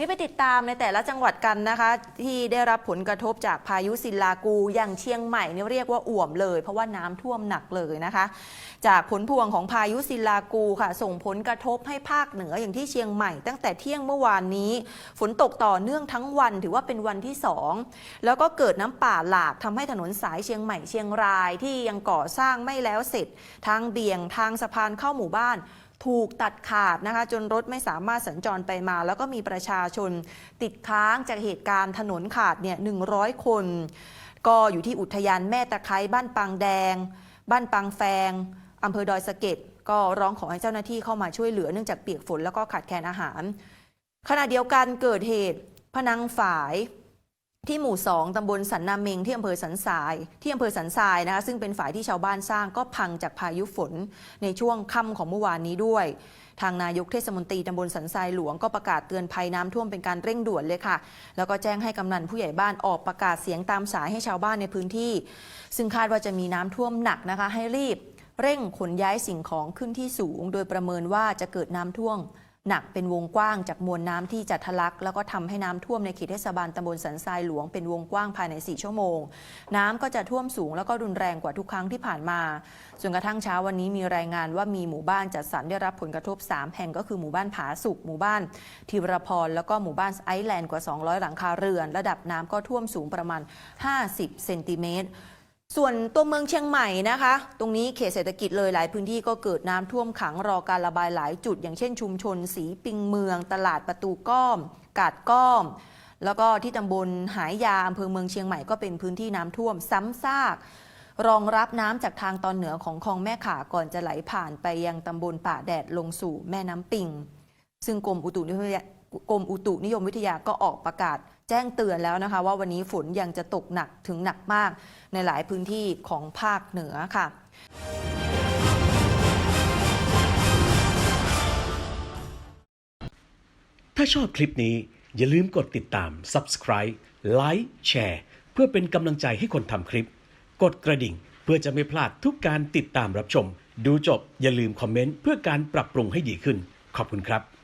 นี่ไปติดตามในแต่ละจังหวัดกันนะคะ ที่ได้รับผลกระทบจากพายุซิลากูอย่างเชียงใหม่เนี่ยเรียกว่าอ่วมเลย เพราะว่าน้ำท่วมหนักเลยนะคะ จากผลพวงของพายุซิลากูค่ะ ส่งผลกระทบให้ภาคเหนืออย่างที่เชียงใหม่ ตั้งแต่เที่ยงเมื่อวานนี้ ฝนตกต่อเนื่องทั้งวันถือว่าเป็นวันที่สองแล้วก็เกิดน้ำป่าหลากทำให้ถนนสายเชียงใหม่เชียงรายที่ยังก่อสร้างไม่แล้วเสร็จทางเบี่ยงทางสะพานเข้าหมู่บ้าน ถูกตัดขาดนะคะ จนรถไม่สามารถสัญจรไปมา แล้วก็มีประชาชนติดค้างจากเหตุการณ์ถนนขาดเนี่ย100 คน ก็อยู่ที่อุทยานแม่ตะไคร้บ้านปางแดง บ้านปางแฟงอำเภอดอยสะเก็ดก็ร้องขอให้เจ้าหน้าที่เข้ามาช่วยเหลือเนื่องจากเปียกฝนแล้วก็ขาดแคลนอาหาร ขณะเดียวกันเกิดเหตุพนังฝาย ที่หมู่ 2 ตำบลสันนาเมงที่อำเภอสันทราย ที่อำเภอสันทรายนะคะซึ่งเป็นฝ่ายที่ชาวบ้านสร้างก็พังจากพายุฝนในช่วงค่ำของเมื่อวานนี้ด้วย ทางนายกเทศมนตรีตำบลสันทรายหลวงก็ประกาศเตือนภัยน้ำท่วมเป็นการเร่งด่วนเลยค่ะ แล้วก็แจ้งให้กำนันผู้ใหญ่บ้านออกประกาศเสียงตามสายให้ชาวบ้านในพื้นที่ ซึ่งคาดว่าจะมีน้ำท่วมหนักนะคะ ให้รีบ เร่งขนย้ายสิ่งของขึ้นที่สูง โดยประเมินว่าจะเกิดน้ำท่วม หนักเป็นวงกว้างจากมวลน้ำที่จะทะลัก แล้วก็ทำให้น้ำท่วมในเขตเทศบาลตำบลสันทรายหลวงเป็นวงกว้างภายใน 4 ชั่วโมง น้ำก็จะท่วมสูงแล้วก็รุนแรงกว่าทุกครั้งที่ผ่านมาจนกระทั่งเช้าวันนี้มีรายงานว่ามีหมู่บ้านจัดสรรได้รับผลกระทบ 3 แห่งก็คือหมู่บ้านผาสุกหมู่บ้านทิวรพรแล้วก็หมู่บ้านไอซ์แลนด์กว่า 200 หลังคาเรือน ระดับน้ำก็ท่วมสูงประมาณ 50 เซนติเมตร ส่วนตัวเมืองเชียงใหม่นะคะ ตรงนี้เขตเศรษฐกิจเลยหลายพื้นที่ก็เกิดน้ำท่วมขังรอการระบายหลายจุด อย่างเช่นชุมชน สีปิงเมือง ตลาดประตูก้อม กาดก้อม แล้วก็ที่ตำบลหายยาอำเภอเมืองเชียงใหม่ก็เป็นพื้นที่น้ำท่วมซ้ำซาก รองรับน้ำจากทางตอนเหนือของคลองแม่ขาก่อนจะไหลผ่านไปยังตำบลป่าแดดลงสู่แม่น้ำปิง ซึ่งกรมอุตุนิยม กรมอุตุนิยมวิทยาก็ออกประกาศแจ้งเตือนแล้วนะคะ ว่าวันนี้ฝนยังจะตกหนักถึงหนักมาก ในหลายพื้นที่ของภาคเหนือค่ะถ้าชอบคลิปนี้อย่าลืมกดติดตาม subscribe ไลค์แชร์เพื่อเป็นกำลังใจให้คนทำคลิป กดกระดิ่งเพื่อจะไม่พลาดทุกการติดตามรับชม ดูจบอย่าลืมคอมเมนต์เพื่อการปรับปรุงให้ดีขึ้น ขอบคุณครับ